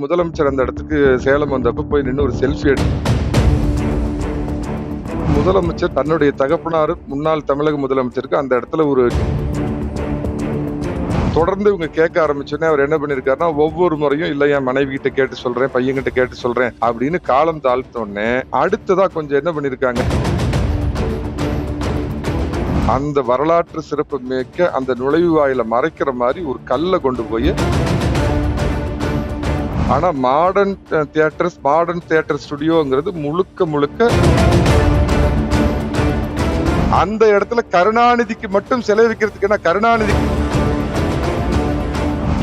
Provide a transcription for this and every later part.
முதலமைச்சர் அந்த இடத்துக்கு சேலம் வந்தப்ப போய் நின்று ஒரு செல்ஃபி எடுத்து முதலமைச்சர் தன்னுடைய தகப்பனார் முன்னாள் தமிழக முதலமைச்சருக்கு அந்த இடத்துல ஒரு தொடர்ந்து இவங்க கேட்க ஆரம்பிச்சோன்னே அவர் என்ன பண்ணிருக்காருன்னா ஒவ்வொரு முறையும் இல்ல என் மனைவி கிட்ட கேட்டு சொல்றேன் பையன் கிட்ட கேட்டு சொல்றேன் அப்படின்னு காலம் தாழ்த்தோடனே அடுத்ததா கொஞ்சம் என்ன பண்ணிருக்காங்க? அந்த வரலாற்று சிறப்பு மிக்க அந்த நுழைவு வாயில மறைக்கிற மாதிரி ஒரு கல்லை கொண்டு போய் ஆனா மாடர்ன் தியேட்டர்ஸ் மாடர்ன் தியேட்டர் ஸ்டுடியோங்கிறது முழுக்க முழுக்க அந்த இடத்துல கருணாநிதிக்கு மட்டும் சிலை வைக்கிறதுக்கு என்ன கருணாநிதி?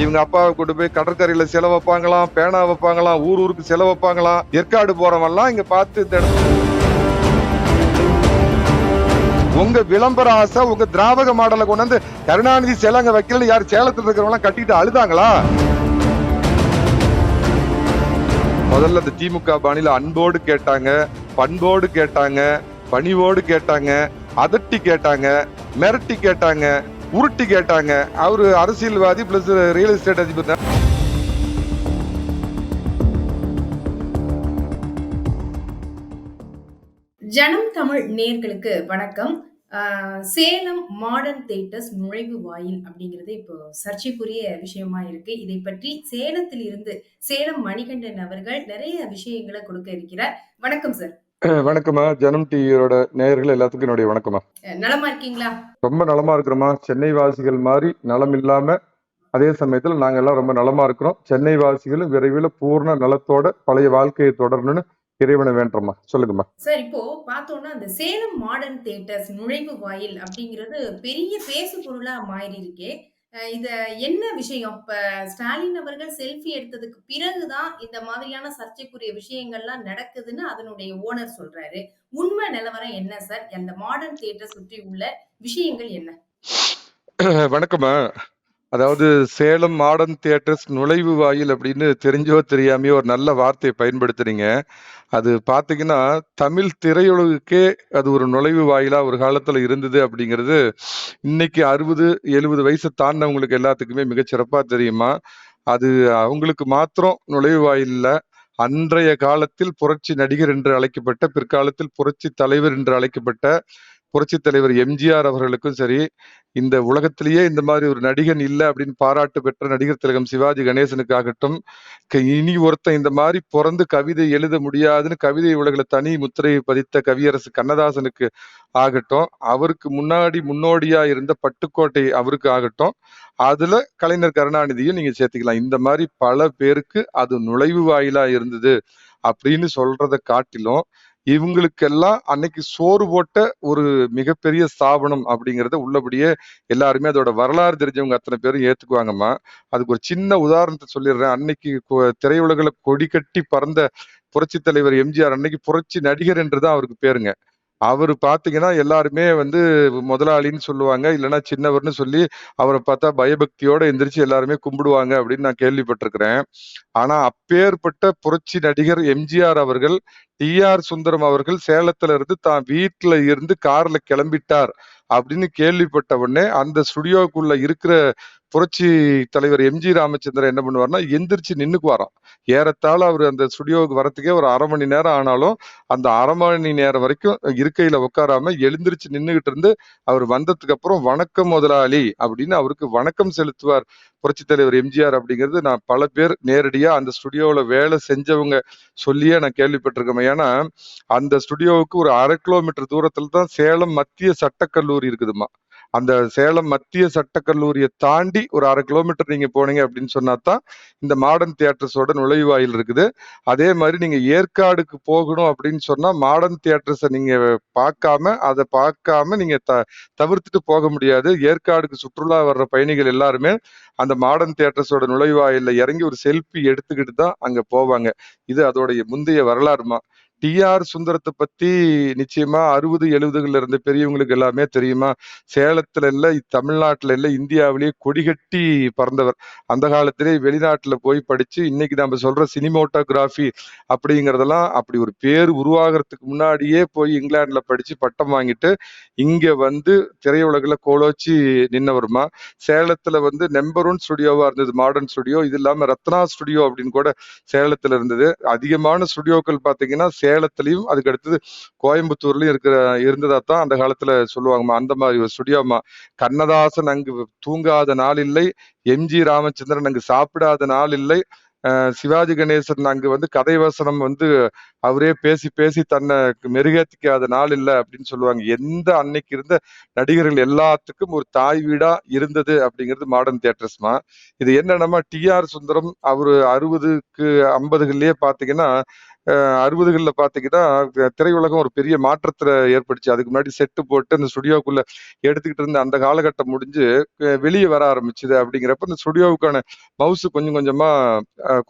இவங்க அப்பாவை கொண்டு போய் கடற்கரையில செலவு வைப்பாங்களாம் பேனா வைப்பாங்களாம் ஊர் ஊருக்கு செலவு வைப்பாங்களாம் ஏற்காடு போறவெல்லாம் இங்க பார்த்து இந்த இடத்துல உங்க விளம்பர ஆசை உங்க திராவக மாடலை கொண்டு வந்து கருணாநிதி சிலை அங்க வைக்கலன்னு யார் சேலத்தில் இருக்கிறவங்க கட்டிட்டு அழுதாங்களா? முதல்ல இந்த திமுக பாணியில அன்போடு கேட்டாங்க பண்போடு கேட்டாங்க பணிவோடு கேட்டாங்க அதட்டி கேட்டாங்க மிரட்டி கேட்டாங்க உருட்டி கேட்டாங்க அவரு அரசியல்வாதி பிளஸ் ரியல் எஸ்டேட் அதிபர் தான். ஜனம் தமிழ் நேர்களுக்கு வணக்கம் ஆஹ் சேலம் மாடர்ன் தேட்டர்ஸ் நுழைவு வாயில் அப்படிங்கிறது இப்போ சர்ச்சைக்குரிய விஷயமா இருக்கு. இதை பற்றி சேலத்தில் இருந்து சேலம் மணிகண்டன் அவர்கள் நிறைய விஷயங்களை கொடுக்க இருக்கிறார். வணக்கம் சார் அஹ் வணக்கம்மா. ஜனம் டிவியோட நேயர்கள் எல்லாத்துக்கும் என்னுடைய வணக்கம்மா. அஹ் நலமா இருக்கீங்களா? ரொம்ப நலமா இருக்கிறோமா சென்னை வாசிகள் மாதிரி நலம் இல்லாம அதே சமயத்துல நாங்க எல்லாம் ரொம்ப நலமா இருக்கிறோம். சென்னை வாசிகளும் விரைவில் பூர்ண நலத்தோட பழைய வாழ்க்கையை தொடரணும்னு இறைவனை வேண்டுறோமா சொல்லுங்கம்மா. சார் இப்போ பார்த்தோம்னா அந்த சேலம் மாடர்ன் தேட்டர்ஸ் நுழைவு வாயில் அப்படிங்கிறது பெரிய பேசு பொருளா மாறி இருக்கே இத என்ன விஷயம்? இப்ப ஸ்டாலின் அவர்கள் செல்ஃபி எடுத்ததுக்கு பிறகுதான் இந்த மாதிரியான சர்ச்சைக்குரிய விஷயங்கள்லாம் நடக்குதுன்னு அதனுடைய ஓனர் சொல்றாரு. உண்மை நிலவரம் என்ன சார்? அந்த மாடர்ன் தியேட்டர் சுற்றி உள்ள விஷயங்கள் என்ன? வணக்கம்மா. அதாவது சேலம் மாடர்ன் தியேட்டர்ஸ் நுழைவு வாயில் அப்படின்னு தெரிஞ்சோ தெரியாமையோ ஒரு நல்ல வார்த்தையை பயன்படுத்துறீங்க. அது பாத்தீங்கன்னா தமிழ் திரையுலகுக்கே அது ஒரு நுழைவு வாயிலா ஒரு காலத்துல இருந்தது அப்படிங்கிறது இன்னைக்கு அறுபது எழுபது வயசு தாண்டவங்களுக்கு எல்லாத்துக்குமே மிகச்சிறப்பாக தெரியுமா? அது அவங்களுக்கு மாத்திரம் நுழைவு வாயில்ல அன்றைய காலத்தில் புரட்சி நடிகர் என்று அழைக்கப்பட்ட பிற்காலத்தில் புரட்சி தலைவர் என்று அழைக்கப்பட்ட புரட்சி தலைவர் எம்ஜிஆர் அவர்களுக்கும் சரி இந்த உலகத்திலேயே இந்த மாதிரி ஒரு நடிகன் இல்லை அப்படின்னு பாராட்டு பெற்ற நடிகர் திலகம் சிவாஜி கணேசனுக்காகட்டும் க- இனி ஒருத்தன் இந்த மாதிரி பிறந்து கவிதை எழுத முடியாதுன்னு கவிதை உலகில தனி முத்திரையை பதித்த கவியரசு கண்ணதாசனுக்கு ஆகட்டும் அவருக்கு முன்னாடி முன்னோடியா இருந்த பட்டுக்கோட்டை அவருக்கு ஆகட்டும் அதுல கலைஞர் கருணாநிதியும் நீங்க சேர்த்துக்கலாம். இந்த மாதிரி பல பேருக்கு அது நுழைவு வாயிலா இருந்தது அப்படின்னு சொல்றதை காட்டிலும் இவங்களுக்கெல்லாம் அன்னைக்கு சோறு போட்ட ஒரு மிகப்பெரிய ஸ்தாபனம் அப்படிங்கிறத உள்ளபடியே எல்லாருமே அதோட வரலாறு தெரிஞ்சவங்க அத்தனை பேரும் ஏத்துக்குவாங்கம்மா. அதுக்கு ஒரு சின்ன உதாரணத்தை சொல்லிடுறேன். அன்னைக்கு கொ- கொடி கட்டி பறந்த புரட்சி தலைவர் எம்ஜிஆர் அன்னைக்கு புரட்சி நடிகர் என்றுதான் அவருக்கு பேருங்க. அவரு பாத்தீங்கன்னா எல்லாருமே வந்து முதலாளின்னு சொல்லுவாங்க இல்லைன்னா சின்னவர்னு சொல்லி அவரை பார்த்தா பயபக்தியோட எந்திரிச்சு எல்லாருமே கும்பிடுவாங்க அப்படின்னு நான் கேள்விப்பட்டிருக்கிறேன். ஆனா அப்பேற்பட்ட புரட்சி நடிகர் எம்ஜிஆர் அவர்கள் டி ஆர் சுந்தரம் அவர்கள் சேலத்துல இருந்து தான் வீட்டுல இருந்து கார்ல கிளம்பிட்டார் அப்படின்னு கேள்விப்பட்ட உடனே அந்த ஸ்டுடியோக்குள்ள இருக்கிற புரட்சி தலைவர் எம்ஜி ராமச்சந்திரன் என்ன பண்ணுவார்னா எந்திரிச்சு நின்னுக்குவாராம். ஏறத்தாழ அவர் அந்த ஸ்டுடியோவுக்கு வரத்துக்கே ஒரு அரை மணி நேரம் ஆனாலும் அந்த அரை மணி நேரம் வரைக்கும் இருக்கையில உட்காராம எழுந்திரிச்சு நின்னுகிட்டு இருந்து அவர் வந்ததுக்கு அப்புறம் வணக்கம் முதலாளி அப்படின்னு அவருக்கு வணக்கம் செலுத்துவார் புரட்சி தலைவர் எம்ஜிஆர் அப்படிங்கிறது. நான் பல பேர் நேரடியா அந்த ஸ்டுடியோவில் வேலை செஞ்சவங்க சொல்லியே நான் கேள்விப்பட்டிருக்கேன். ஏன்னா அந்த ஸ்டுடியோவுக்கு ஒரு அரை கிலோமீட்டர் தூரத்துல தான் சேலம் மத்திய சட்டக்கல்லூரி இருக்குதுமா அந்த சேலம் மத்திய சட்டக்கல்லூரியை தாண்டி ஒரு அரை கிலோமீட்டர் நீங்க போனீங்க அப்படின்னு சொன்னா தான் இந்த மாடர்ன் தியேட்டர்ஸோட நுழைவாயில் இருக்குது. அதே மாதிரி நீங்க ஏற்காடுக்கு போகணும் அப்படின்னு சொன்னா மாடர்ன் தியேட்டர்ஸை நீங்க பார்க்காம அதை பார்க்காம நீங்க த தவிர்த்துட்டு போக முடியாது. ஏற்காடுக்கு சுற்றுலா வர்ற பயணிகள் எல்லாருமே அந்த மாடர்ன் தியேட்டர்ஸோட நுழைவாயில்ல இறங்கி ஒரு செல்ஃபி எடுத்துக்கிட்டு தான் அங்க போவாங்க. இது அதோடைய முந்தைய வரலாறுமா? டி.ஆர். சுந்தரத்தை பத்தி நிச்சயமா 60, 70கள்ல இருந்த பெரியவங்களுக்கு எல்லாமே தெரியுமா? சேலத்துல இல்ல, தமிழ்நாட்டுல இல்ல, இந்தியாவிலேயே கொடிகட்டி பறந்தவர். அந்த காலத்திலே வெளிநாட்டுல போய் படிச்சு, இன்னைக்கு நம்ம சொல்ற சினிமோட்டோகிராஃபி அப்படிங்கிறதெல்லாம் அப்படி ஒரு பேர் உருவாகுறதுக்கு முன்னாடியே போய் இங்கிலாந்துல படிச்சு பட்டம் வாங்கிட்டு, இங்க வந்து திரையுலகில் கோலோச்சி நின்னவருமா. சேலத்துல வந்து நம்பர் ஒன் ஸ்டுடியோவா இருந்தது மாடர்ன் ஸ்டுடியோ. இது இல்லாம ரத்னா ஸ்டுடியோ அப்படின்னு கூட சேலத்துல இருந்தது. அதிகமான ஸ்டுடியோக்கள் பாத்தீங்கன்னா சேலத்திலயும் அதுக்கு அடுத்தது கோயம்புத்தூர்லயும் இருக்கிற இருந்ததா தான் அந்த காலத்துல சொல்லுவாங்கம்மா. அந்த மாதிரி ஒரு ஸ்டுடியோம்மா. கண்ணதாசன் அங்கு தூங்காத நாள் இல்லை. எம்.ஜி. ராமச்சந்திரன் அங்கு சாப்பிடாத நாள் இல்லை. சிவாஜி கணேசன் அங்கு வந்து கதை வசனம் வந்து அவரே பேசி, பேசி தன்னை மெருகேத்திக்காத நாள் இல்ல அப்படின்னு சொல்லுவாங்க. எந்த அன்னைக்கு இருந்த நடிகர்கள் எல்லாத்துக்கும் ஒரு தாய் வீடா இருந்தது அப்படிங்கிறது மாடர்ன் தியேட்டர்ஸ்மா. இது என்னென்னமா டி ஆர் சுந்தரம் அவரு அறுபதுக்கு ஐம்பதுகள்லயே பாத்தீங்கன்னா அறுபதுகளில் பார்த்தீங்கன்னா, திரையுலகம் ஒரு பெரிய மாற்றத்த ஏற்படுச்சு. அதுக்கு முன்னாடி செட்டு போட்டு அந்த ஸ்டுடியோக்குள்ள எடுத்துக்கிட்டு இருந்த அந்த காலகட்டம் முடிஞ்சு, வெளியே வர ஆரம்பிச்சது அப்படிங்கிறப்ப, இந்த ஸ்டுடியோவுக்கான மவுசு கொஞ்சம் கொஞ்சமா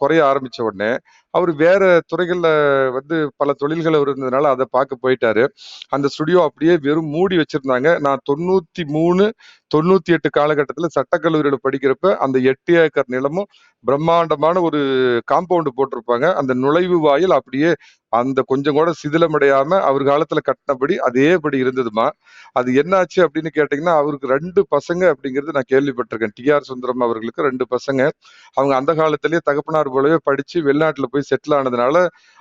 குறைய ஆரம்பிச்ச உடனே, அவர் வேற துறைகள்ல வந்து பல தொழில்கள் அவர் இருந்ததுனால அத பார்க்க போயிட்டாரு. அந்த ஸ்டுடியோ அப்படியே வெறும் மூடி வச்சிருந்தாங்க. நான் தொண்ணூத்தி மூணு தொண்ணூத்தி எட்டு காலகட்டத்தில் சட்டக்கல்லூரியில் படிக்கிறப்ப, அந்த எட்டு ஏக்கர் நிலமும் பிரம்மாண்டமான ஒரு காம்பவுண்டு போட்டிருப்பாங்க. அந்த நுழைவு வாயில் அப்படியே அந்த கொஞ்சம் கூட சிதிலமடையாம அவர் காலத்துல கட்டினபடி அதேபடி இருந்ததும்மா. அது என்னாச்சு அப்படின்னு கேட்டீங்கன்னா, அவருக்கு ரெண்டு பசங்க அப்படிங்கிறது நான் கேள்விப்பட்டிருக்கேன். டி.ஆர். சுந்தரம் அவர்களுக்கு ரெண்டு பசங்க. அவங்க அந்த காலத்திலேயே தகப்பனார் போலவே படிச்சு வெளிநாட்டுல போய் செட்டில் ஆனதுனால,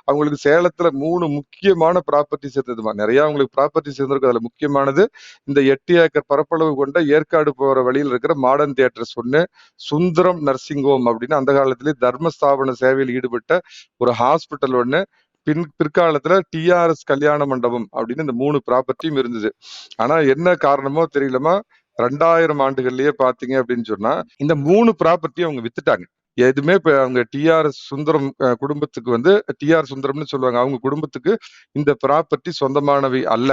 அவங்களுக்கு சேலத்துல மூணு முக்கியமான ப்ராப்பர்ட்டி இருந்ததும்மா. நிறைய அவங்களுக்கு ப்ராப்பர்ட்டீஸ் இருந்திருக்கு. அதுல முக்கியமானது இந்த எட்டு ஏக்கர் பரப்பளவு கொண்ட ஏற்காடு போற வழியில இருக்கிற modern theatres 1, Sundaram nursing home அப்படின்னு அந்த காலத்திலேயே தர்மஸ்தாபன சேவையில் ஈடுபட்ட ஒரு ஹாஸ்பிட்டல் ஒன்று பின் பிற்காலத்துல டி.ஆர்.எஸ். கல்யாண மண்டபம் அப்படின்னு இந்த மூணு ப்ராப்பர்ட்டியும் இருந்தது. ஆனா என்ன காரணமோ தெரியலமா ரெண்டாயிரம் ஆண்டுகள்லயே பாத்தீங்க அப்படின்னு சொன்னா, இந்த மூணு ப்ராப்பர்ட்டியும் அவங்க வித்துட்டாங்க. எதுவுமே இப்போ அவங்க டி.ஆர். சுந்தரம் குடும்பத்துக்கு வந்து டி.ஆர். சுந்தரம்னு சொல்லுவாங்க. அவங்க குடும்பத்துக்கு இந்த ப்ராப்பர்ட்டி சொந்தமானவை அல்ல.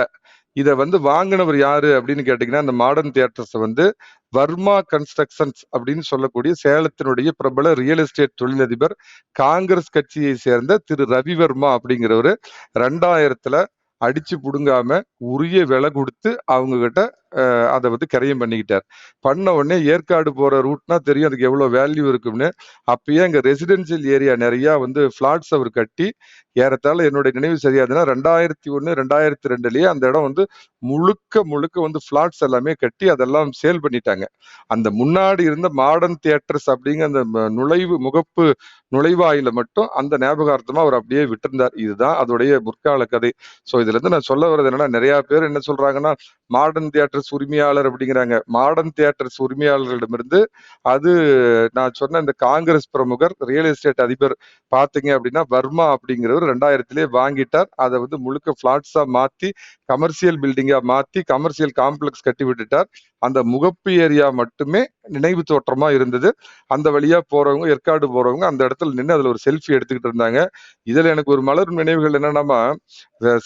இத வந்து வாங்கினவர் யாரு அப்படின்னு கேட்டீங்கன்னா, இந்த மாடர்ன் தியேட்டர்ஸ வந்து வர்மா கன்ஸ்ட்ரக்ஷன்ஸ் அப்படின்னு சொல்லக்கூடிய சேலத்தினுடைய பிரபல ரியல் எஸ்டேட் தொழிலதிபர், காங்கிரஸ் கட்சியை சேர்ந்த திரு ரவிவர்மா அப்படிங்கிறவர் ரெண்டாயிரத்துல அடிச்சு புடுங்காம உரிய விலை கொடுத்து அவங்க கிட்ட அதை வந்து கரையும் பண்ணிக்கிட்டார். பண்ண உடனே ஏற்காடு போற ரூட்னா தெரியும் அதுக்கு எவ்வளோ வேல்யூ இருக்கும்னு. அப்பயே அங்கே ரெசிடென்சியல் ஏரியா நிறையா வந்து ஃப்ளாட்ஸ் அவர் கட்டி, ஏறத்தாழ என்னுடைய நினைவு சரியாதுன்னா ரெண்டாயிரத்தி ஒன்று ரெண்டாயிரத்தி ரெண்டுலேயே அந்த இடம் வந்து முழுக்க, முழுக்க வந்து ஃப்ளாட்ஸ் எல்லாமே கட்டி அதெல்லாம் சேல் பண்ணிட்டாங்க. அந்த முன்னாடி இருந்த மாடர்ன் தியேட்டர்ஸ் அப்படிங்கிற அந்த நுழைவு முகப்பு நுழைவாயில மட்டும் அந்த ஞாபகார்த்தமா அவர் அப்படியே விட்டிருந்தார். இதுதான் அதோடைய முற்கால கதை. ஸோ இதுலருந்து நான் சொல்ல வர்றது என்னன்னா, நிறையா பேர் என்ன சொல்றாங்கன்னா, மாடர்ன் தியேட்டர்ஸ் உரிமையாளர் அப்படிங்கிறாங்க. மாடர்ன் தியேட்டர்ஸ் உரிமையாளர்களிடமிருந்து அது நான் சொன்ன இந்த காங்கிரஸ் பிரமுகர், ரியல் எஸ்டேட் அதிபர் பார்த்தீங்க அப்படின்னா, வர்மா அப்படிங்கிறவர் 2000த்திலேயே வாங்கிட்டார். அதை வந்து முழுக்க ஃபிளாட்ஸா மாத்தி, கமர்ஷியல் பில்டிங்கா மாத்தி, கமர்ஷியல் காம்ப்ளெக்ஸ் கட்டி விட்டுட்டார். அந்த முகப்பு ஏரியா மட்டுமே நினைவு தோற்றமா இருந்தது. அந்த வழியா போறவங்க, ஏற்காடு போறவங்க அந்த இடத்துல நின்று அதுல ஒரு செல்ஃபி எடுத்துக்கிட்டு இருந்தாங்க. இதுல எனக்கு ஒரு மலரும் நினைவுகள் என்னன்னா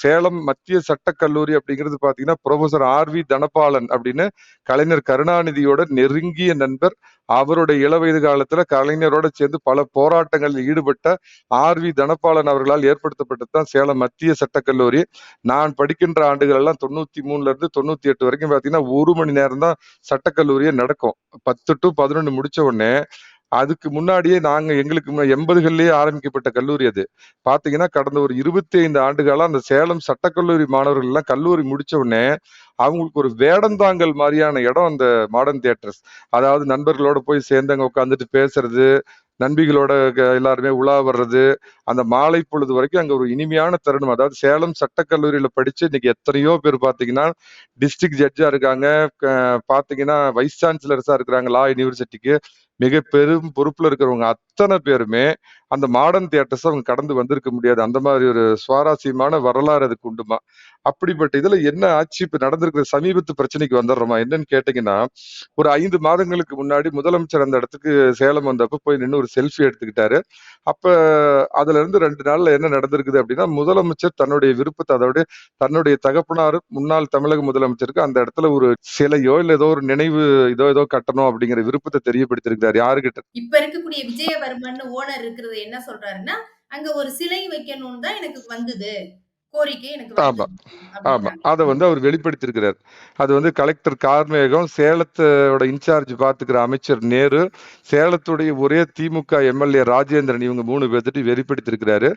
சேலம் மத்திய சட்டக் கல்லூரி அப்படிங்கிறது பார்த்தீங்கன்னா, ப்ரொஃபசர் ஆர்.வி. தனபாலன் அப்படின்னு கலைஞர் கருணாநிதியோட நெருங்கிய நண்பர். அவருடைய இளவயது காலத்துல கலைஞரோட சேர்ந்து பல போராட்டங்களில் ஈடுபட்ட ஆர்.வி. தனபாலன் அவர்களால் ஏற்படுத்தப்பட்டது தான் சேலம் மத்திய சட்டக்கல்லூரி நான் படிக்கின்ற ஆண்டுகள் எல்லாம் 93ல இருந்து 98 வரைக்கும் பாத்தீங்கன்னா ஒரு மணி நேரம் தான் சட்டக்கல்லூரியே நடக்கும். பத்து டு பதினொன்று முடிச்ச உடனே, அதுக்கு முன்னாடியே நாங்க எங்களுக்கு எண்பதுகள்லயே ஆரம்பிக்கப்பட்ட கல்லூரி அது. பாத்தீங்கன்னா கடந்த ஒரு 25 ஆண்டு காலம் அந்த சேலம் சட்டக்கல்லூரி மாணவர்கள் எல்லாம் கல்லூரி முடிச்ச உடனே, அவங்களுக்கு ஒரு வேடந்தாங்கல் மாதிரியான இடம் அந்த மாடர்ன் தியேட்டர்ஸ். அதாவது நண்பர்களோட போய் சேர்ந்து அங்க பேசுறது, நண்பிகளோட எல்லாருமே உலா வர்றது, அந்த மாலை பொழுது வரைக்கும் அங்க ஒரு இனிமையான தருணம். அதாவது சேலம் சட்டக்கல்லூரியில் படிச்சு இன்னைக்கு எத்தனையோ பேர் பார்த்தீங்கன்னா, டிஸ்ட்ரிக்ட் ஜட்ஜா இருக்காங்க. பார்த்தீங்கன்னா, வைஸ் சான்சலர்ஸா இருக்கிறாங்க லா யுனிவர்சிட்டிக்கு. மிக பெரும் பொறுப்புல இருக்கிறவங்க அத்தனை பேருமே, அந்த மாடர்ன் தியேட்டர்ஸ் அவங்க கடந்து வந்திருக்க முடியாது. அந்த மாதிரி ஒரு சுவாரஸ்யமான வரலாறு அதுக்கு உண்டுமா அப்படிப்பட்ட இதுல என்ன ஆச்சு, இப்ப நடந்திருக்கிற சமீபத்து பிரச்சனைக்கு வந்துடுறோமா என்னன்னு கேட்டீங்கன்னா, ஒரு ஐந்து மாதங்களுக்கு முன்னாடி முதலமைச்சர் அந்த இடத்துக்கு சேலம் வந்தப்ப போய் நின்னு ஒரு செல்ஃபி எடுத்துக்கிட்டாரு. அப்ப அதுல இருந்து ரெண்டு நாள்ல என்ன நடந்திருக்குது அப்படின்னா, முதலமைச்சர் தன்னுடைய விருப்பத்தை அதோட தன்னுடைய தகப்பனார் முன்னாள் தமிழக முதலமைச்சருக்கு அந்த இடத்துல ஒரு சிலையோ, இல்ல ஏதோ ஒரு நினைவு இதோ ஏதோ கட்டணும் அப்படிங்கிற விருப்பத்தை தெரியப்படுத்திருக்காரு யாருகிட்ட? இப்ப இருக்கக்கூடிய விஜயவர்மன் ஓனர் இருக்கிறது என்ன சொல்றாருன்னா, அங்க ஒரு சிலை வைக்கணும்னு தான் எனக்கு வந்தது. கோரிக்கை எனக்கு ஆமா, ஆமா. அத வந்து அவர் வெளிப்படுத்தியிருக்கிறார். அது வந்து கலெக்டர் கார்மேகம், சேலத்தோட இன்சார்ஜ் பார்த்துக்கிற அமைச்சர் நேரு, சேலத்துடைய ஒரே திமுக எம்எல்ஏ ராஜேந்திரன் இவங்க 3 பேர்த்துட்ட வெளிப்படுத்தியிருக்கிறாரு.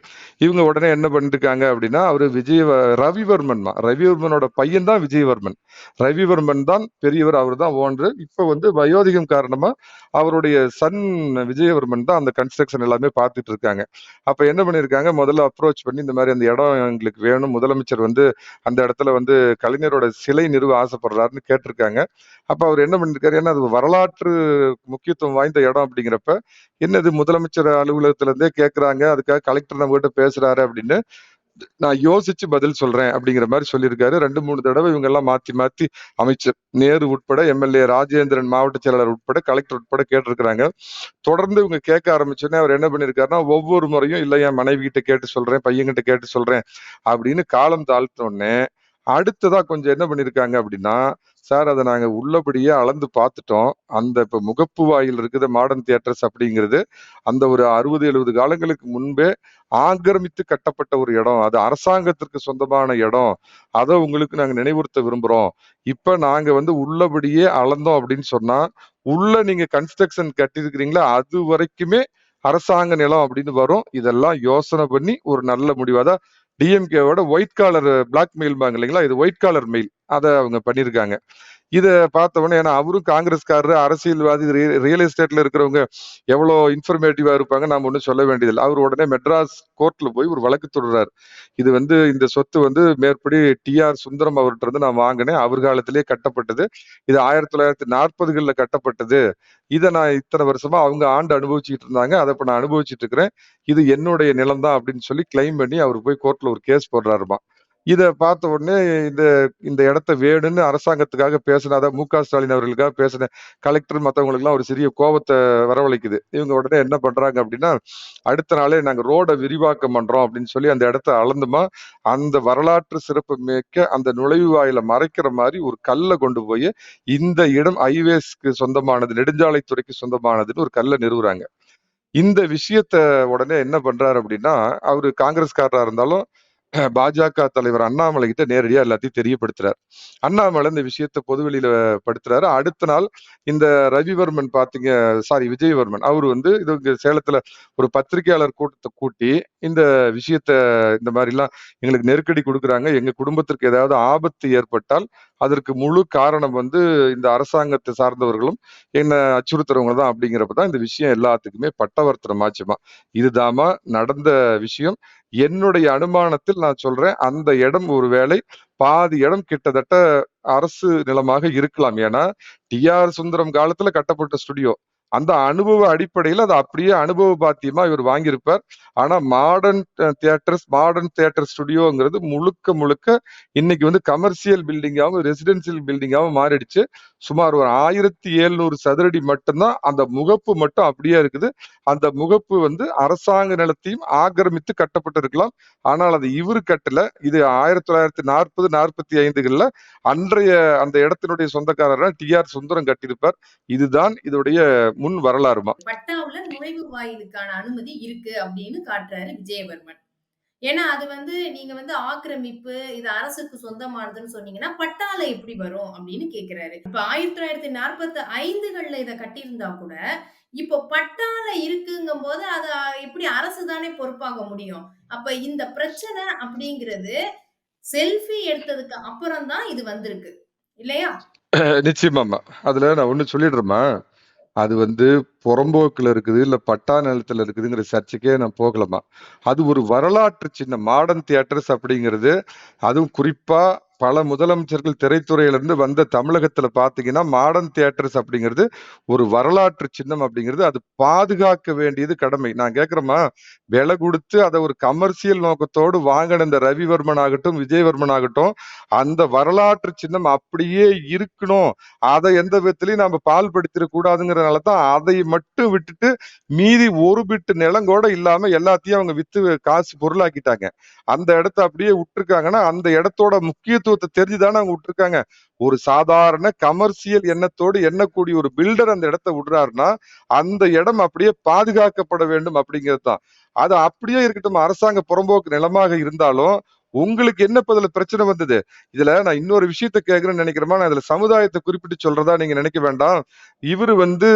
இவங்க உடனே என்ன பண்ணிருக்காங்க அப்படின்னா, அவரு விஜய ரவிவர்மன்மா. ரவிவர்மனோட பையன் தான் விஜயவர்மன். ரவிவர்மன் தான் பெரியவர். அவரு தான் ஓனரு. இப்ப வந்து வயோதிகம் காரணமா அவருடைய சன் விஜயவர்மன் தான் அந்த கன்ஸ்ட்ரக்ஷன் எல்லாமே பார்த்துட்டு இருக்காங்க. அப்ப என்ன பண்ணியிருக்காங்க, முதல்ல அப்ரோச் பண்ணி இந்த மாரி அந்த இடம் எங்களுக்கு வேணும். முதலமைச்சர் வந்து அந்த இடத்துல வந்து கலைஞரோட சிலை நிறுவ ஆசைப்படுறாருன்னு கேட்டிருக்காங்க. அப்ப அவர் என்ன பண்ணியிருக்காரு, ஏன்னா அது வரலாற்று முக்கியத்துவம் வாய்ந்த இடம் அப்படிங்கிறப்ப, என்னது முதலமைச்சர் அலுவலகத்துல இருந்தே அதுக்காக கலெக்டர் நம்மகிட்ட பேசுறாரு அப்படின்னு, நான் யோசிச்சு பதில் சொல்றேன் அப்படிங்கிற மாதிரி சொல்லியிருக்காரு. ரெண்டு மூணு தடவை இவங்க எல்லாம் மாத்தி மாத்தி அமைச்சர் நேரு உட்பட, எம்எல்ஏ ராஜேந்திரன் மாவட்ட செயலாளர் உட்பட, கலெக்டர் உட்பட கேட்டிருக்கிறாங்க. தொடர்ந்து இவங்க கேட்க ஆரம்பிச்சோன்னே அவர் என்ன பண்ணியிருக்காருன்னா, ஒவ்வொரு முறையும் இல்லை என் மனைவி கிட்ட கேட்டு சொல்றேன், பையன்கிட்ட கேட்டு சொல்றேன் அப்படின்னு காலம் தாழ்த்தோடனே அடுத்ததா கொஞ்சம் என்ன பண்ணியிருக்காங்க அப்படின்னா, சார் அதை நாங்க உள்ளபடியே அளந்து பார்த்துட்டோம். அந்த இப்ப முகப்பு வாயில் இருக்குது மாடர்ன் தியேட்டர்ஸ் அப்படிங்கிறது, அந்த ஒரு 60, 70 காலங்களுக்கு முன்பே ஆக்கிரமித்து கட்டப்பட்ட ஒரு இடம். அது அரசாங்கத்திற்கு சொந்தமான இடம். அத உங்களுக்கு நாங்க நினைவுறுத்த விரும்புறோம். இப்ப நாங்க வந்து உள்ளபடியே அளந்தோம் அப்படின்னு சொன்னா, உள்ள நீங்க கன்ஸ்ட்ரக்ஷன் கட்டியிருக்கிறீங்களா, அது வரைக்குமே அரசாங்க நிலம் அப்படின்னு வரும். இதெல்லாம் யோசனை பண்ணி ஒரு நல்ல முடிவாதான் டிஎம்கேவோட ஒயிட் காலர் பிளாக் மெயில் பாங்க இல்லைங்களா? இது ஒயிட் காலர் மெயில். அதை அவங்க பண்ணியிருக்காங்க. இதை பார்த்த உடனே ஏன்னா அவரும் காங்கிரஸ்காரரு, அரசியல்வாதி, ரியல் எஸ்டேட்ல இருக்கிறவங்க எவ்வளோ இன்ஃபர்மேட்டிவா இருப்பாங்க நாம ஒன்றும் சொல்ல வேண்டியதில்லை அவர் உடனே மெட்ராஸ் கோர்ட்ல போய் ஒரு வழக்கு தொடர்றாரு. இது வந்து இந்த சொத்து வந்து மேற்படி டி.ஆர். சுந்தரம் அவர்கிட்ட இருந்து நான் வாங்கினேன். அவர் காலத்திலேயே கட்டப்பட்டது. இது 1940கள்ல கட்டப்பட்டது. இதை நான் இத்தனை வருஷமா அவங்க ஆண்டு அனுபவிச்சுட்டு இருந்தாங்க. அதை இப்போ நான் அனுபவிச்சுட்டு இருக்கிறேன். இது என்னுடைய நிலம் தான் அப்படின்னு சொல்லி கிளைம் பண்ணி அவர் போய் கோர்ட்ல ஒரு கேஸ் போடுறாருமா. இதை பார்த்த உடனே இந்த இந்த இடத்த வேணும்னு அரசாங்கத்துக்காக பேசின அதாவது மு.க. ஸ்டாலின் அவர்களுக்காக பேசின கலெக்டர் மற்றவங்களுக்குலாம் ஒரு சிறிய கோபத்தை வரவழைக்குது. இவங்க உடனே என்ன பண்றாங்க அப்படின்னா, அடுத்த நாளே நாங்கள் ரோடை விரிவாக்கம் பண்றோம் அப்படின்னு சொல்லி அந்த இடத்த அளந்துமா, அந்த வரலாற்று சிறப்பு மிக்க அந்த நுழைவு வாயில மறைக்கிற மாதிரி ஒரு கல்லை கொண்டு போய், இந்த இடம் ஹைவேஸ்க்கு சொந்தமானது, நெடுஞ்சாலைத்துறைக்கு சொந்தமானதுன்னு ஒரு கல்லை நிறுவுறாங்க. இந்த விஷயத்த உடனே என்ன பண்றாரு அப்படின்னா, அவரு காங்கிரஸ்காரரா இருந்தாலும், பாஜக தலைவர் அண்ணாமலை கிட்ட நேரடியா எல்லாத்தையும் தெரியப்படுத்துறாரு அண்ணாமலை இந்த விஷயத்த பொதுவெளியில படுத்துறாரு. அடுத்த நாள் இந்த ரவிவர்மன் பாத்தீங்க சாரி விஜயவர்மன். அவர் வந்து இது இங்க சேலத்துல ஒரு பத்திரிகையாளர் கூட்டத்தை கூட்டி, இந்த விஷயத்த இந்த மாதிரிலாம் எங்களுக்கு நெருக்கடி குடுக்குறாங்க. எங்க குடும்பத்திற்கு ஏதாவது ஆபத்து ஏற்பட்டால், அதற்கு முழு காரணம் வந்து இந்த அரசாங்கத்தை சார்ந்தவர்களும், என்ன அச்சுறுத்துறவங்க தான் அப்படிங்கிறப்ப தான் இந்த விஷயம் எல்லாத்துக்குமே பட்டவர்த்தனம் ஆச்சுமா. இதுதாம்மா நடந்த விஷயம். என்னுடைய அனுமானத்தில் நான் சொல்றேன். அந்த இடம் ஒருவேளை பாதி இடம் கிட்டத்தட்ட அரசு நிலமாக இருக்கலாம். ஏன்னா, டி ஆர் சுந்தரம் காலத்துல கட்டப்பட்ட ஸ்டுடியோ. அந்த அனுபவ அடிப்படையில் அதை அப்படியே அனுபவ பாத்தியமா இவர் வாங்கியிருப்பார். ஆனா மாடர்ன் தியேட்டர்ஸ், மாடர்ன் தியேட்டர் ஸ்டுடியோங்கிறது முழுக்க முழுக்க இன்னைக்கு வந்து கமர்ஷியல் பில்டிங்காகவும் ரெசிடென்சியல் பில்டிங்காகவும் மாறிடுச்சு. சுமார் ஒரு 1700 சதுரடி மட்டும்தான் அந்த முகப்பு மட்டும் அப்படியே இருக்குது. அந்த முகப்பு வந்து அரசாங்க நிலத்தையும் ஆக்கிரமித்து கட்டப்பட்டிருக்கலாம். ஆனால் அது இவரு கட்டல. இது 1940, 45கள்ல அன்றைய அந்த இடத்தினுடைய சொந்தக்காரரான டி.ஆர். சுந்தரம் கட்டியிருப்பார். இதுதான் இதோடைய முன் வரலாறுமா. பட்டாவுல நுழைவு வாயிலுக்கான அனுமதி இருக்கு அப்படின்னு காட்டுறாரு விஜயவர்மன். ஏன்னா, அது வந்து நீங்க வந்து ஆக்கிரமிப்பு, இது அரசுக்கு சொந்தமானதுன்னு சொன்னீங்கன்னா, பட்டால எப்படி வரும் அப்படின்னு கேட்கிறாரு. இப்ப 1945கள்ல இத கட்டியிருந்தா கூட, இப்போ பட்டால இருக்குங்கும்போது, அத எப்படி அரசு தானே பொறுப்பாக முடியும். அப்ப இந்த பிரச்சனை அப்படிங்கிறது, செல்ஃபி எடுத்ததுக்கு அப்புறம் தான் இது வந்திருக்கு. இல்லையா? நிச்சயமாம்மா. அதுல நான் ஒண்ணு சொல்லிடுறேம்மா. அது வந்து புறம்போக்குல இருக்குது, இல்ல பட்டா நிலத்துல இருக்குதுங்கிற சர்ச்சைக்கே நான் போகலாமா அது ஒரு வரலாற்று சின்ன மாடர்ன் தியேட்டர்ஸ் அப்படிங்கிறது, அதுவும் குறிப்பா பல முதலமைச்சர்கள் திரைத்துறையிலிருந்து வந்த தமிழகத்துல பாத்தீங்கன்னா மாடர்ன் தியேட்டர்ஸ் அப்படிங்கிறது ஒரு வரலாற்று சின்னம் அப்படிங்கிறது, அது பாதுகாக்க வேண்டியது கடமை. நான் கேட்கிறேம்மா, விலை கொடுத்து அதை ஒரு கமர்சியல் நோக்கத்தோடு வாங்கின இந்த ரவிவர்மன் ஆகட்டும், விஜயவர்மன் ஆகட்டும், அந்த வரலாற்று சின்னம் அப்படியே இருக்கணும். அதை எந்த விதத்திலையும் நாம பால் படுத்திடக்கூடாதுங்கிறதுனால தான் அதை மட்டும் விட்டுட்டு, மீதி ஒரு பிட்டு நிலம் கூட இல்லாம எல்லாத்தையும் அவங்க வித்து காசு பொருளாக்கிட்டாங்க. அந்த இடத்த அப்படியே விட்டுருக்காங்கன்னா அந்த இடத்தோட முக்கியத்துவம் முக்கியத்துவத்தை தெரிஞ்சுதானே அவங்க விட்டுருக்காங்க. ஒரு சாதாரண கமர்சியல் எண்ணத்தோடு எண்ணக்கூடிய ஒரு பில்டர் அந்த இடத்த விடுறாருன்னா அந்த இடம் அப்படியே பாதுகாக்கப்பட வேண்டும் அப்படிங்கிறது தான். அது அப்படியே இருக்கட்டும் அரசாங்க புறம்போக்கு நிலமாக இருந்தாலும் உங்களுக்கு என்ன இப்ப இதுல பிரச்சனை வந்தது? இதுல நான் இன்னொரு விஷயத்த கேக்குறேன் நினைக்கிறேமா நான் இதுல சமுதாயத்தை குறிப்பிட்டு சொல்றதா நீங்க நினைக்க வேண்டாம். இவரு வந்து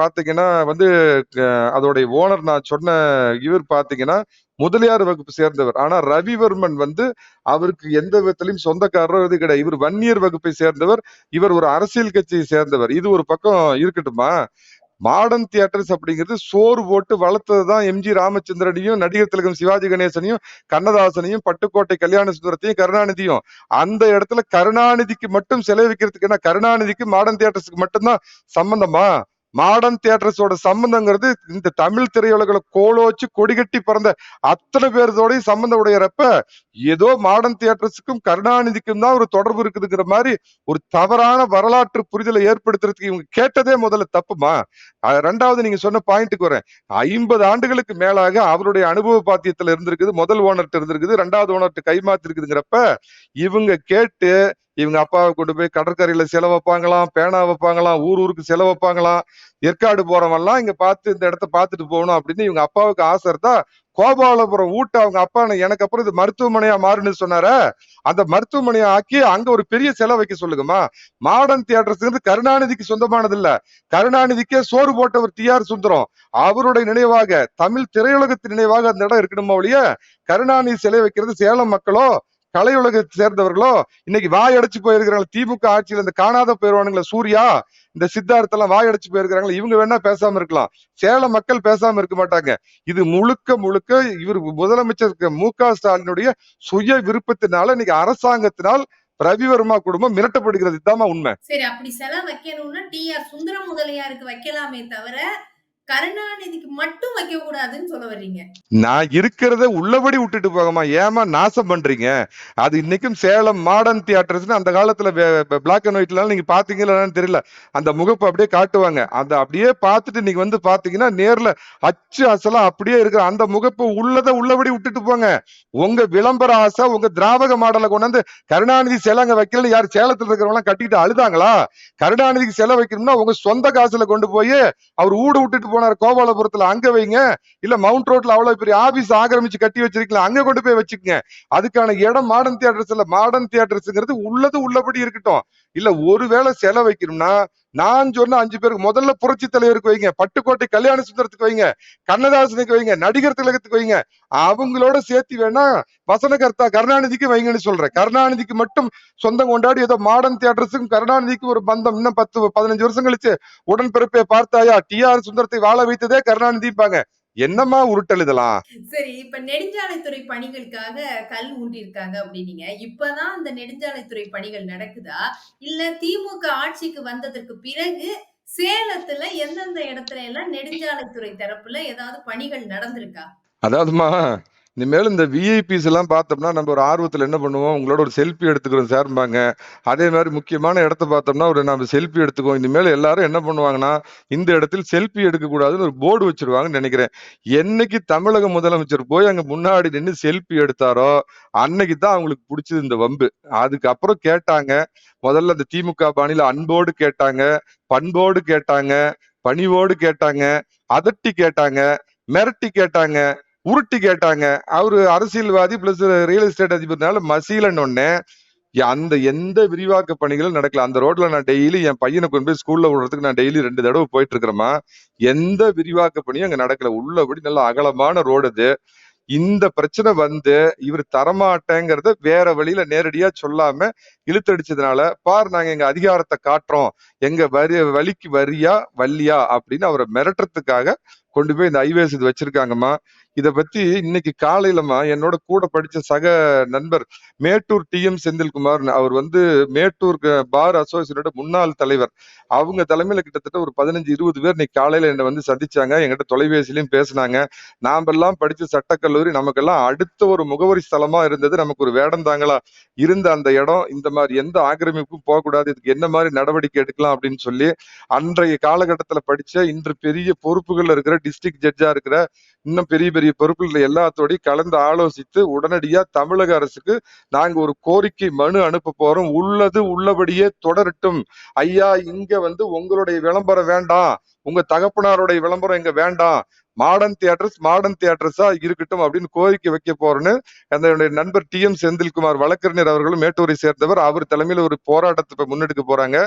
பாத்தீங்கன்னா வந்து அதோடைய ஓனர் நான் சொன்ன இவர் பாத்தீங்கன்னா முதலியார் வகுப்பு சேர்ந்தவர். ஆனா ரவிவர்மன் வந்து அவருக்கு எந்த விதத்திலையும் சொந்தக்காரரோ இது கிடையாது. இவர் வன்னியர் வகுப்பை சேர்ந்தவர். இவர் ஒரு அரசியல் கட்சியை சேர்ந்தவர். இது ஒரு பக்கம் இருக்கட்டுமா மாடர்ன் தியேட்டர்ஸ் அப்படிங்கிறது சோறு போட்டு வளர்த்ததுதான் எம்ஜி ராமச்சந்திரனையும் நடிகர் திலகம் சிவாஜி கணேசனையும் கண்ணதாசனையும் பட்டுக்கோட்டை கல்யாண சுந்தரத்தையும் கருணாநிதியும். அந்த இடத்துல கருணாநிதிக்கு மட்டும் செலவிக்கிறதுக்கு என்ன? கருணாநிதிக்கு மாடர்ன் தியேட்டர்ஸ்க்கு மட்டும்தான் சம்பந்தமா? மாடர்ன் தியேட்டர்ஸோட சம்பந்தங்கிறது இந்த தமிழ் திரையுலகில கோலோச்சு கொடிகட்டி பிறந்த அத்தனை பேர்தோடய சம்பந்தம் உடையறப்ப ஏதோ மாடர்ன் தியேட்டர்ஸுக்கும் கருணாநிதிக்கும் தான் ஒரு தொடர்பு இருக்குதுங்கிற மாதிரி ஒரு தவறான வரலாற்று புரிதலை ஏற்படுத்துறதுக்கு இவங்க கேட்டதே முதல்ல தப்புமா? ரெண்டாவது நீங்க சொன்ன பாயிண்ட்டுக்கு வரேன். ஐம்பது ஆண்டுகளுக்கு மேலாக அவருடைய அனுபவ பாத்தியத்துல இருந்திருக்குது முதல் ஓனர்ட்ட இருந்திருக்குது ரெண்டாவது ஓனர்ட்ட கைமாத்திருக்குதுங்கிறப்ப இவங்க கேட்டு இவங்க அப்பாவை கொண்டு போய் கடற்கரையில செலவு வைப்பாங்களாம் பேனா வைப்பாங்களாம் ஊர் ஊருக்கு செலவு வைப்பாங்களாம் ஏற்காடு போறவங்கலாம் இங்க பார்த்து இந்த இடத்த பார்த்துட்டு போகணும் அப்படின்னு இவங்க அப்பாவுக்கு ஆசை இருந்தா கோபாலபுரம் ஊட்ட அவங்க அப்பா எனக்கு அப்புறம் இது மருத்துவமனையா மாறுன்னு சொன்னார? அந்த மருத்துவமனையை ஆக்கி அங்க ஒரு பெரிய செலவு வைக்க சொல்லுங்கம்மா. மாடர்ன் தியேட்டர்ஸ் கருணாநிதிக்கு சொந்தமானது இல்ல. கருணாநிதிக்கே சோறு போட்டவர் டி ஆர் சுந்தரம். அவருடைய நினைவாக தமிழ் திரையுலகத்தின் நினைவாக அந்த இடம் இருக்கணுமா ஒழிய கருணாநிதி சிலை வைக்கிறது சேலம் மக்களோ கலையுலகத்தை சேர்ந்தவர்களோ இன்னைக்கு வாய் அடைச்சு போயிருக்கிறாங்க திமுக ஆட்சியில இந்த காணாத போயிருவானுங்களே சூர்யா இந்த சித்தார்த்தெல்லாம் வாய் அடைச்சு போயிருக்கிறாங்களே இவங்க வேணா பேசாம இருக்கலாம். சேலம் மக்கள் பேசாம இருக்க மாட்டாங்க. இது முழுக்க முழுக்க இவர் முதலமைச்சர் மு க ஸ்டாலினுடைய சுய விருப்பத்தினால இன்னைக்கு அரசாங்கத்தினால் ரவிவர்மா குடும்பம் மிரட்டப்படுகிறது. இதுதாம்மா உண்மை. சரி அப்படி செலவு வைக்கணும்னா டி ஆர் சுந்தர முதலியாருக்கு வைக்கலாமே தவிர கருணாநிதிக்கு மட்டும் வைக்க கூடாதுன்னு சொல்ல வர்றீங்க. நான் இருக்கிறத உள்ளபடி விட்டுட்டு போகமா? ஏமா நாசம் பண்றீங்க? அது இன்னைக்கும் சேலம் மாடர்ன் தியேட்டர்ஸ்னு அந்த காலத்துல பிளாக் அண்ட் ஒயிட்ல நீங்க பாத்தீங்களான்னு தெரியல. அந்த முகப்பு அப்படியே காட்டுவாங்க. அந்த அப்படியே பார்த்துட்டு நீங்க வந்து பாத்தீங்கன்னா நேர்ல அச்சு அசலா அப்படியே இருக்கிற அந்த முகப்பு உள்ளத உள்ளபடி விட்டுட்டு போங்க. உங்க விளம்பர ஆசை உங்க திராவக மாடலை கொண்டாந்து கருணாநிதி சிலை அங்க வைக்கல யார் சேலத்துல இருக்கிறவங்க கட்டிட்டு அழுதாங்களா? கருணாநிதிக்கு சிலை வைக்கணும்னா உங்க சொந்த காசுல கொண்டு போய் அவர் ஊடு விட்டுட்டு போனார் கோபாலபுரத்துல அங்க வைங்க. இல்ல மவுண்ட் ரோட்ல அவ்வளவு பெரிய ஆபீஸ் ஆக்கிரமிச்சு கட்டி வச்சிருக்கலாம் அங்க கொண்டு போய் வச்சுக்கங்க. அதுக்கான இடம் மாடர்ன் தியேட்டர்ஸ் இல்ல மாடர்ன் தியேட்டர்ஸ்ங்கிறது உள்ளது உள்ளபடி இருக்கட்டும். இல்ல ஒருவேளை செலவு வைக்கணும்னா நான் சொன்ன அஞ்சு பேருக்கு முதல்ல புரட்சி தலைவருக்கு வைங்க. பட்டுக்கோட்டை கல்யாண சுந்தரத்துக்கு வைங்க. கண்ணதாசனுக்கு வைங்க. நடிகர் திலகத்துக்கு வைங்க. அவங்களோட சேர்த்து வேணா வசனகர்த்தா கருணாநிதிக்கு வைங்கன்னு சொல்றேன். கருணாநிதிக்கு மட்டும் சொந்தம் கொண்டாடி ஏதோ மாடர்ன் தியேட்டர்ஸுக்கும் கருணாநிதிக்கு ஒரு பந்தம் இன்னும் பத்து பதினஞ்சு வருஷம் கழிச்சு உடன்பிறப்பை பார்த்தாயா? டி ஆர் சுந்தரத்தை வாழ வைத்ததே கருணாநிதிப்பாங்க என்னம்மா உருட்டல் இதெல்லாம் சரி இப்ப நெடுஞ்சாலைத்துறை பணிகளுக்காக கல் ஊண்டியிருக்காங்க அப்படின்னீங்க. இப்பதான் அந்த நெடுஞ்சாலைத்துறை பணிகள் நடக்குதா? இல்ல திமுக ஆட்சிக்கு வந்ததற்கு பிறகு சேலத்துல எந்தெந்த இடத்துல எல்லாம் நெடுஞ்சாலைத்துறை தரப்புல ஏதாவது பணிகள் நடந்திருக்கா? அதாவதுமா இனிமேல் இந்த விஐபிஸ் எல்லாம் பார்த்தோம்னா நம்ம ஒரு ஆர்வத்தில் என்ன பண்ணுவோம்? உங்களோட ஒரு செல்ஃபி எடுத்துக்கிறோம் சார்பாங்க அதே மாதிரி முக்கியமான இடத்த பார்த்தோம்னா ஒரு நம்ம செல்ஃபி எடுத்துக்குவோம். இனிமேல் எல்லாரும் என்ன பண்ணுவாங்கன்னா இந்த இடத்தில் செல்ஃபி எடுக்கக்கூடாதுன்னு ஒரு போர்டு வச்சிருவாங்கன்னு நினைக்கிறேன். என்னைக்கு தமிழக முதலமைச்சர் போய் அங்கே முன்னாடி நின்று செல்ஃபி எடுத்தாரோ அன்னைக்கு தான் அவங்களுக்கு பிடிச்சது இந்த வம்பு. அதுக்கப்புறம் கேட்டாங்க. முதல்ல அந்த திமுக பாணியில அன்போடு கேட்டாங்க பண்போடு கேட்டாங்க பணிவோடு கேட்டாங்க அதட்டி கேட்டாங்க மிரட்டி கேட்டாங்க. உருட்டி கேட்டாங்க. அவரு அரசியல்வாதி பிளஸ் ரியல் எஸ்டேட் அதிபர்னால மசீலன் ஒண்ணு அந்த எந்த விரிவாக்க பணிகளும் நடக்கல. அந்த ரோட்ல நான் டெய்லி என் பையனை கொண்டு போய் ஸ்கூல்ல விடுறதுக்கு நான் டெய்லி ரெண்டு தடவை போயிட்டு இருக்கிறேமா எந்த விரிவாக்க பணியும் அங்க நடக்கல. உள்ளபடி நல்ல அகலமான ரோடு அது. இந்த பிரச்சனை வந்து இவர் தரமாட்டேங்கிறத வேற வழியில நேரடியா சொல்லாம இழுத்தடிச்சதுனால பார் நாங்க எங்க அதிகாரத்தை காட்டுறோம். எங்க வரி வழிக்கு வரியா வள்ளியா அப்படின்னு அவரை மிரட்டுறதுக்காக கொண்டு போய் இந்த ஐவேஸ் இது வச்சிருக்காங்கம்மா. இதை பத்தி இன்னைக்கு காலையிலமா என்னோட கூட படிச்ச சக நண்பர் மேட்டூர் டி எம் செந்தில்குமார் அவர் வந்து மேட்டூர் பார் அசோசியேஷனோட முன்னாள் தலைவர். அவங்க தலைமையில கிட்டத்தட்ட ஒரு பதினஞ்சு இருபது பேர் இன்னைக்கு காலையில என்னை வந்து சந்திச்சாங்க. என்கிட்ட தொலைபேசியிலையும் பேசினாங்க. நாமெல்லாம் படிச்ச சட்டக்கல்லூரி நமக்கெல்லாம் அடுத்த ஒரு முகவரி ஸ்தலமா இருந்தது. நமக்கு ஒரு வேடந்தாங்களா இருந்த அந்த இடம். இந்த மாதிரி எந்த ஆக்கிரமிப்பும் போகக்கூடாது. இதுக்கு என்ன மாதிரி நடவடிக்கை எடுக்கலாம் அப்படின்னு சொல்லி அன்றைய காலகட்டத்துல படிச்ச இன்று பெரிய பொறுப்புகள்ல இருக்கிற டிஸ்ட்ரிக்ட் ஜட்ஜா இருக்கிற இன்னும் பெரிய பெரிய பொறுப்புகள் எல்லாத்தோடையும் கலந்து ஆலோசித்து உடனடியா தமிழக அரசுக்கு நாங்க ஒரு கோரிக்கை மனு அனுப்ப போறோம். உள்ளது உள்ளபடியே தொடரட்டும். ஐயா இங்க வந்து உங்களுடைய விளம்பரம் வேண்டாம். உங்க தகப்பனாருடைய விளம்பரம் இங்க வேண்டாம். மாடர்ன் தியேட்டர்ஸ் மாடர்ன் தியேட்டர்ஸா இருக்கட்டும் அப்படின்னு கோரிக்கை வைக்க போறேன்னு அந்த என்னுடைய நண்பர் டி எம் செந்தில்குமார் வழக்கறிஞர் அவர்களும் மேட்டூரை சேர்ந்தவர். அவர் தலைமையில் ஒரு போராட்டத்தை முன்னெடுக்க போறாங்க.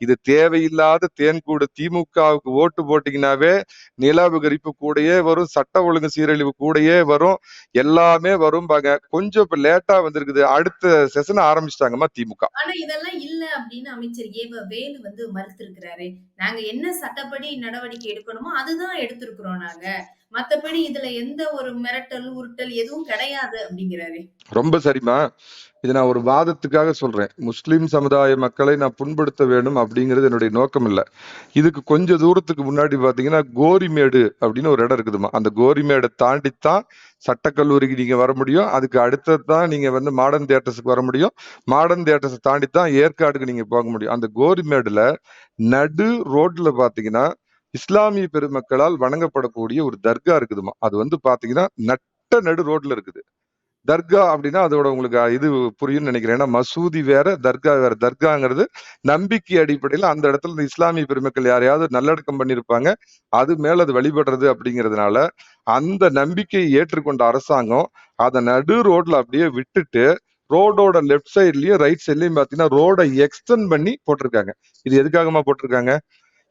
இது தேவையில்லாத தேன்கூடு திமுகவுக்கு ஓட்டு போட்டீங்கன்னாவே நிலாபகரிப்பு கூடயே வரும் சட்ட ஒழுங்கு சீரழிவு கூடயே வரும் எல்லாமே வரும் பாங்க. கொஞ்சம் இப்ப லேட்டா வந்திருக்குது. அடுத்த செஷன் ஆரம்பிச்சிட்டாங்கம்மா திமுக. ஆனா இதெல்லாம் இல்ல அப்படின்னு அமைச்சர் ஏவ வேலு வந்து மறுத்திருக்கிறாரு. நாங்க என்ன சட்டப்படி நடவடிக்கை எடுக்கணுமோ அதுதான் எடுத்திருக்கிறோம் நாங்க. மத்தபடி இதுல எந்த ஒரு மிரட்டல் உருட்டல் எதுவும் கிடையாது அப்படிங்கிறாரு. ரொம்ப சரிம்மா. இது நான் ஒரு வாதத்துக்காக சொல்றேன். முஸ்லிம் சமுதாய மக்களை நான் புண்படுத்த வேண்டும் அப்படிங்கிறது என்னுடைய நோக்கம் இல்ல இதுக்கு கொஞ்ச தூரத்துக்கு முன்னாடி பாத்தீங்கன்னா கோரிமேடு அப்படின்னு ஒரு இடம் இருக்குதுமா அந்த கோரிமேடை தாண்டித்தான் சட்டக்கல்லூரிக்கு நீங்க வர முடியும். அதுக்கு அடுத்தது தான் நீங்க வந்து மாடர்ன் தியேட்டர்ஸுக்கு வர முடியும். மாடர்ன் தியேட்டர்ஸை தாண்டி தான் ஏற்காடுக்கு நீங்க போக முடியும். அந்த கோரிமேடுல நடு ரோட்ல பாத்தீங்கன்னா இஸ்லாமிய பெருமக்களால் வணங்கப்படக்கூடிய ஒரு தர்கா இருக்குதுமா அது வந்து பாத்தீங்கன்னா நட்ட நடு ரோட்ல இருக்குது. தர்கா அப்படின்னா அதோட உங்களுக்கு இது புரியும்னு நினைக்கிறேன். ஏன்னா மசூதி வேற தர்கா வேற. தர்காங்கிறது நம்பிக்கை அடிப்படையில் அந்த இடத்துல இந்த இஸ்லாமிய பெருமக்கள் யாரையாவது நல்லடக்கம் பண்ணியிருப்பாங்க அது மேல அது வழிபடுறது அப்படிங்கிறதுனால அந்த நம்பிக்கையை ஏற்றுக்கொண்ட அரசாங்கம் அதை நடு ரோட்ல அப்படியே விட்டுட்டு ரோடோட லெஃப்ட் சைட்லயும் ரைட் சைட்லயும் பாத்தீங்கன்னா ரோடை எக்ஸ்டென்ட் பண்ணி போட்டிருக்காங்க. இது எதுக்காகமா போட்டிருக்காங்க?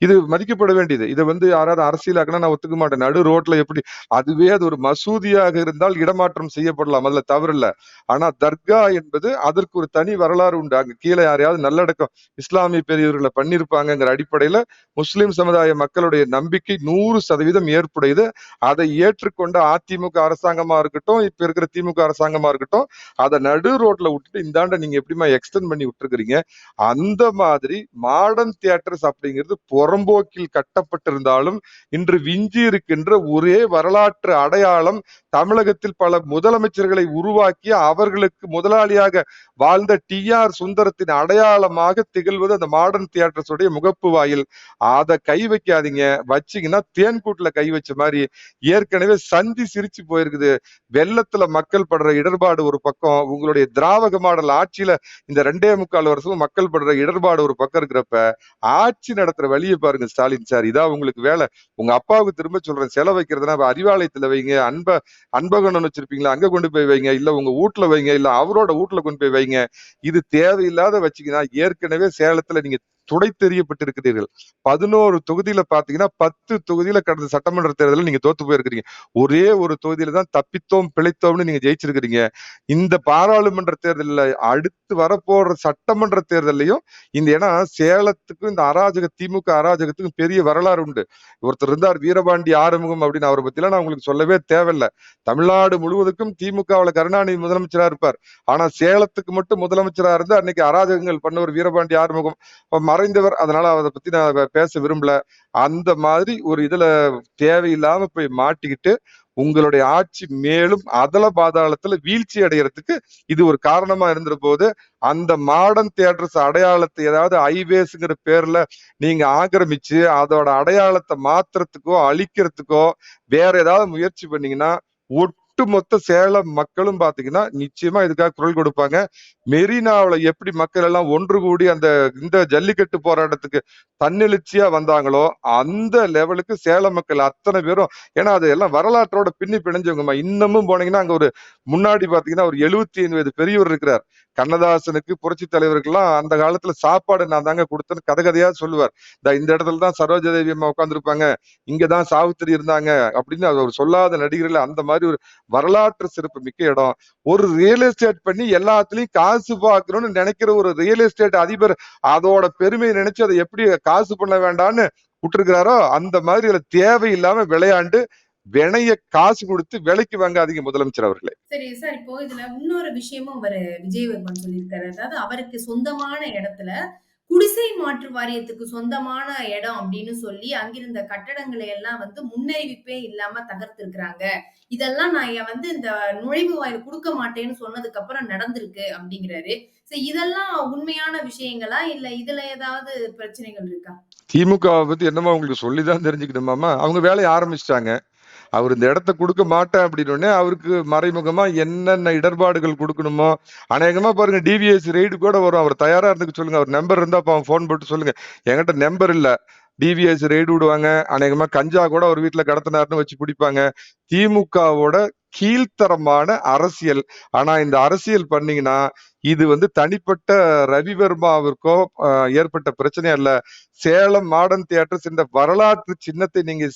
இது மதிக்கப்பட வேண்டியது. இதை வந்து யாராவது அரசியலாக்கினா நான் ஒத்துக்க மாட்டேன். நடு ரோட்ல எப்படி அதுவே அது ஒரு மசூதியாக இருந்தால் இடமாற்றம் செய்யப்படலாம். அதுல தவறில்ல. ஆனா தர்கா என்பது அதற்கு ஒரு தனி வரலாறு உண்டு. அங்க கீழே யாரையாவது நல்லடக்கம் இஸ்லாமிய பெரியவர்களை பண்ணியிருப்பாங்கிற அடிப்படையில முஸ்லிம் சமுதாய மக்களுடைய நம்பிக்கை நூறு சதவீதம் ஏற்புடையது. அதை ஏற்றுக்கொண்ட அதிமுக அரசாங்கமா இருக்கட்டும் இப்ப இருக்கிற திமுக அரசாங்கமா இருக்கட்டும் அதை நடு ரோட்ல விட்டுட்டு இந்தாண்ட நீங்க எப்படிமா எக்ஸ்டென்ட் பண்ணி விட்டுருக்கிறீங்க? அந்த மாதிரி மாடர்ன் தியேட்டர்ஸ் அப்படிங்கிறது புறம்போக்கில் கட்டப்பட்டிருந்தாலும் இன்று விஞ்சி இருக்கின்ற ஒரே வரலாற்று அடையாளம் தமிழகத்தில் பல முதலமைச்சர்களை உருவாக்கி அவர்களுக்கு முதலாளியாக வாழ்ந்த டி ஆர் சுந்தரத்தின் அடையாளமாக திகழ்வது அந்த மாடர்ன் தியேட்டர்ஸ் உடைய முகப்பு வாயில். அதை கை வைக்காதீங்க. வச்சீங்கன்னா தேன்கூட்டுல கை வச்ச மாதிரி ஏற்கனவே சந்தி சிரிச்சு போயிருக்குது. வெள்ளத்துல மக்கள் படுற இடர்பாடு ஒரு பக்கம். உங்களுடைய திராவக மாடல் ஆட்சியில இந்த ரெண்டே முக்கால் வருஷம் மக்கள் படுற இடர்பாடு ஒரு பக்கம் இருக்கிறப்ப ஆட்சி நடத்துற வழியை பாருங்க ஸ்டாலின் சார். இதான் உங்களுக்கு வேலை. உங்க அப்பாவுக்கு திரும்ப சொல்றேன் செலவு வைக்கிறதுனா அறிவாலயத்துல வைங்க அன்ப அன்பகணன் வச்சிருப்பீங்களா அங்க கொண்டு போய் வைங்க இல்ல உங்க வீட்டுல வைங்க இல்ல அவரோட வீட்டுல கொண்டு போய் வைங்க. இது தேவையில்லாத வச்சீங்கன்னா ஏற்கனவே சேலத்துல நீங்க துடை தெரியப்பட்டிருக்கிறீர்கள் பதினோரு தொகுதியில பாத்தீங்கன்னா பத்து தொகுதியில கடந்த சட்டமன்ற தேர்தலில் நீங்க தோத்து போயிருக்கிறீங்க. ஒரே ஒரு தொகுதியில தான் தப்பித்தோம் பிழைத்தோம்னு நீங்க ஜெயிச்சிருக்கிறீங்க. இந்த பாராளுமன்ற தேர்தலில் அடுத்து வரப்போற சட்டமன்ற தேர்தலையும் இந்த ஏன்னா சேலத்துக்கும் இந்த அராஜக திமுக அராஜகத்துக்கும் பெரிய வரலாறு உண்டு. ஒருத்தர் இருந்தார் வீரபாண்டி ஆறுமுகம் அப்படின்னு அவரை பத்திலாம் நான் உங்களுக்கு சொல்லவே தேவையில்லை. தமிழ்நாடு முழுவதுக்கும் திமுகவில் கருணாநிதி முதலமைச்சரா இருப்பார். ஆனா சேலத்துக்கு மட்டும் முதலமைச்சரா இருந்து அன்னைக்கு அராஜகங்கள் பண்ணவர் வீரபாண்டி ஆறுமுகம். மர மறைந்தவர். அதனால அதை பத்தி நான் பேச விரும்பல. அந்த மாதிரி ஒரு இதுல தேவையில்லாம போய் மாட்டிக்கிட்டு உங்களுடைய ஆட்சி மேலும் அதல பாதாளத்துல வீழ்ச்சி அடைகிறதுக்கு இது ஒரு காரணமா இருந்த போது அந்த மாடர்ன் தியேட்டர்ஸ் அடையாளத்தை ஏதாவது ஐவேஸ்ங்கிற பேர்ல நீங்க ஆக்கிரமிச்சு அதோட அடையாளத்தை மாத்துறதுக்கோ அழிக்கிறதுக்கோ வேற ஏதாவது முயற்சி பண்ணீங்கன்னா ஒட்டுமொத்த சேலம் மக்களும் பாத்தீங்கன்னா நிச்சயமா இதுக்காக குரல் கொடுப்பாங்க. மெரினாவுல எப்படி மக்கள் எல்லாம் ஒன்று கூடி அந்த இந்த ஜல்லிக்கட்டு போராட்டத்துக்கு தன்னெழுச்சியா வந்தாங்களோ அந்த லெவலுக்கு சேலம் மக்கள் அத்தனை பேரும் ஏன்னா அது எல்லாம் வரலாற்றோட பின்னி பிணைஞ்சவங்கம்மா. இன்னமும் போனீங்கன்னா அங்க ஒரு முன்னாடி பாத்தீங்கன்னா ஒரு எழுபத்தி ஐந்து பெரியவர் இருக்கிறார். கண்ணதாசனுக்கு புரட்சி தலைவருக்கெல்லாம் அந்த காலத்துல சாப்பாடு நான் தாங்க கொடுத்தேன்னு கதகதையா சொல்லுவார். இந்த இந்த இடத்துல தான் சரோஜா தேவி அம்மா உட்காந்துருப்பாங்க இங்கதான் சாவித்திரி இருந்தாங்க. அப்படின்னு அவர் சொல்லாத நடிகர்கள் அந்த மாதிரி ஒரு வரலாற்று சிறப்பு மிக்க இடம். ஒரு ரியல் எஸ்டேட் பண்ணி எல்லாத்துலயும் காசு பார்க்கணும்னு நினைக்கிற ஒரு ரியல் எஸ்டேட் அதிபர் அதோட பெருமையை நினைச்சு அதை எப்படி காசு பண்ண வேண்டாம்னு விட்டுருக்கிறாரோ அந்த மாதிரி இதுல தேவையில்லாம விளையாண்டு வினைய காசு கொடுத்து விலைக்கு வாங்காதீங்க முதலமைச்சர் அவர்களே. சரி சார் இப்போ இதுல இன்னொரு விஷயமும் அவர் விஜயவர்மன் சொல்லியிருக்காரு. அதாவது அவருக்கு சொந்தமான இடத்துல குடிசை மாற்று வாரியத்துக்கு சொந்தமான இடம் அப்படின்னு சொல்லி அங்கிருந்த கட்டடங்களை எல்லாம் வந்து முன்னறிவிப்பே இல்லாம தகர்த்திருக்கிறாங்க. இதெல்லாம் நான் எ வந்து இந்த நுழைவு வாயில் கொடுக்க மாட்டேன்னு சொன்னதுக்கு அப்புறம் நடந்திருக்கு அப்படிங்கிறாரு. இதெல்லாம் உண்மையான விஷயங்களா? இல்ல இதுல ஏதாவது பிரச்சனைகள் இருக்கா? திமுக பத்தி என்னமா உங்களுக்கு சொல்லிதான் தெரிஞ்சுக்கணுமாமா? அவங்க வேலையை ஆரம்பிச்சிட்டாங்க அவர் இந்த இடத்த கொடுக்க மாட்டேன் அப்படின்னோனே, அவருக்கு மறைமுகமா என்னென்ன இடர்பாடுகள் கொடுக்கணுமோ அநேகமா பாருங்க டிவிஎஸ் ரெய்டு கூட வரும். அவர் தயாரா இருந்துக்க சொல்லுங்க. அவர் நம்பர் இருந்தா பாவம் ஃபோன் போட்டு சொல்லுங்க. என்கிட்ட நம்பர் இல்ல. டிவிஎஸ் ரெய்டு விடுவாங்க. அநேகமா கஞ்சா கூட ஒரு வீட்ல கடத்துனாருன்னு வச்சு பிடிப்பாங்க. திமுகவோட கீழ்த்தரமான அரசியல். ஆனா இந்த அரசியல் பண்ணீங்கன்னா, இது வந்து தனிப்பட்ட ரவிவர்மாவிற்கோ ஏற்பட்ட பிரச்சனை அல்ல. சேலம் மாடர்ன் தியேட்டர்ஸ் இந்த வரலாற்று சின்னத்தை நீங்க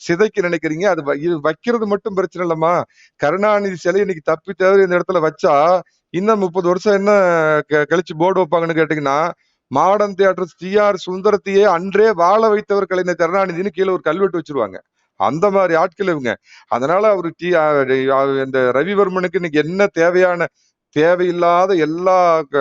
சிதைக்க நினைக்கிறீங்க. அது வ இது வைக்கிறது மட்டும் பிரச்சனை இல்லம்மா. கருணாநிதி சிலை இன்னைக்கு தப்பி தவறி இந்த இடத்துல வச்சா, இன்னும் 30 வருஷம் என்ன க கழிச்சு போர்டு வைப்பாங்கன்னு கேட்டீங்கன்னா, மாடர்ன் தியேட்டர்ஸ் டி.ஆர். சுந்தரத்தையே அன்றே வாழ வைத்தவர் கலைஞர் கருணாநிதின்னு கீழே ஒரு கல்வெட்டு வச்சுருவாங்க. அந்த மாதிரி ஆட்கள் இவங்க. அதனால அவரு டி இந்த ரவிவர்மனுக்கு இன்னைக்கு என்ன தேவையான தேவையில்லாத எல்லா க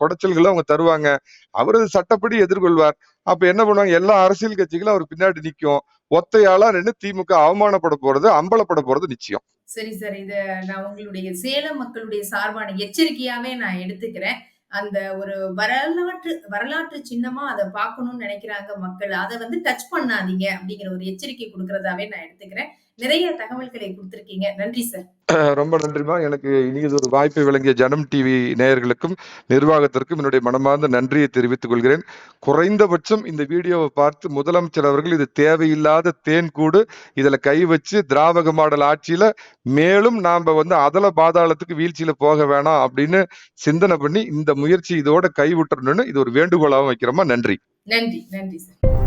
கொடைச்சல்களும் அவங்க தருவாங்க. அவரது சட்டப்படி எதிர்கொள்வார். அப்ப என்ன பண்ணுவாங்க, எல்லா அரசியல் கட்சிகளும் அவர் பின்னாடி நிக்கும். ஒத்தையாளா நின்று திமுக அவமானப்பட போறது, அம்பலப்பட போறது நிச்சயம். சரி சார். இத நான் உங்களுடைய சேலம் மக்களுடைய சார்பான எச்சரிக்கையாவே நான் எடுத்துக்கிறேன். அந்த ஒரு வரலாற்று வரலாற்று சின்னமா அதை பார்க்கணும்னு நினைக்கிறாங்க மக்கள். அதை வந்து டச் பண்ணாதீங்க அப்படிங்கிற ஒரு எச்சரிக்கை கொடுக்கறதாவே நான் எடுத்துக்கிறேன். நிறைய தகவல்களை குடுத்திருக்கீங்க. நன்றி சார். ரொம்ப நன்றிம்மா. எனக்கு இனியதொரு வாய்ப்பை வழங்கிய ஜனம் டிவி நேயர்களுக்கும், நிர்வாகத்திற்கும் என்னுடைய மனமார்ந்த நன்றியை தெரிவித்துக் கொள்கிறேன். குறைந்தபட்சம் இந்த வீடியோவ பார்த்து முதலமைச்சர் அவர்கள் இது தேவையில்லாத தேன்கூடு. இதுல கை வச்சு திராவக மாடல் ஆட்சியில மேலும் நாம வந்து அதல பாதாளத்துக்கு வீழ்ச்சியில போக வேணாம் அப்படின்னு சிந்தனை பண்ணி, இந்த முயற்சி இதோட கைவிட்டுறணும்னு இது ஒரு வேண்டுகோளாவும் வைக்கிறோம்மா. நன்றி. நன்றி, நன்றி சார்.